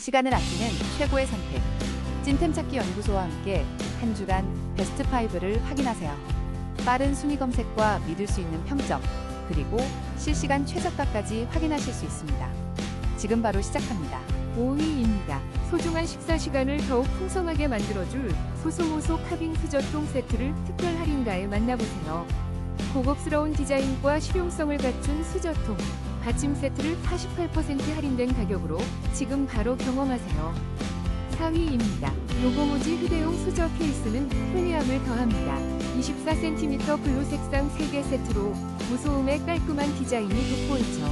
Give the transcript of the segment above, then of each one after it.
시간을 아끼는 최고의 선택. 찐템 찾기 연구소와 함께 한 주간 베스트 5를 확인하세요. 빠른 순위 검색과 믿을 수 있는 평점, 그리고 실시간 최저가까지 확인하실 수 있습니다. 지금 바로 시작합니다. 5위입니다. 소중한 식사 시간을 더욱 풍성하게 만들어줄 소소모소 카빙 수저통 세트를 특별 할인가에 만나보세요. 고급스러운 디자인과 실용성을 갖춘 수저통, 받침 세트를 48% 할인된 가격으로 지금 바로 경험하세요. 4위입니다. 로고모지 휴대용 수저 케이스는 프리미엄을 더합니다. 24cm 블루 색상 3개 세트로 무소음의 깔끔한 디자인이 돋보이죠.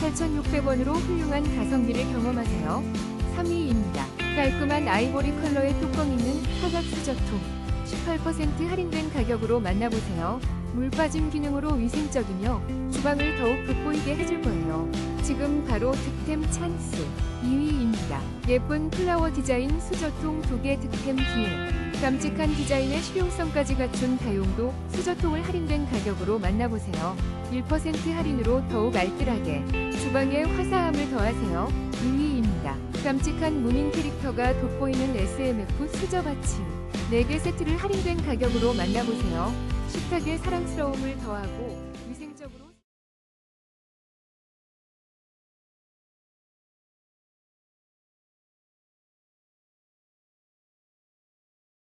8,600원으로 훌륭한 가성비를 경험하세요. 3위입니다. 깔끔한 아이보리 컬러의 뚜껑 있는 사각 수저통. 18% 할인된 가격으로 만나보세요. 물 빠짐 기능으로 위생적이며 주방을 더욱 돋보이게 해줄 거예요. 지금 바로 득템 찬스. 2위입니다. 예쁜 플라워 디자인 수저통 2개 득템 기회. 깜찍한 디자인의 실용성까지 갖춘 다용도 수저통을 할인된 가격으로 만나보세요. 1% 할인으로 더욱 알뜰하게 주방에 화사함을 더하세요. 2위입니다. 깜찍한 무민 캐릭터가 돋보이는 SMF 수저 받침 4개 세트를 할인된 가격으로 만나보세요. 식탁의 사랑스러움을 더하고 위생적으로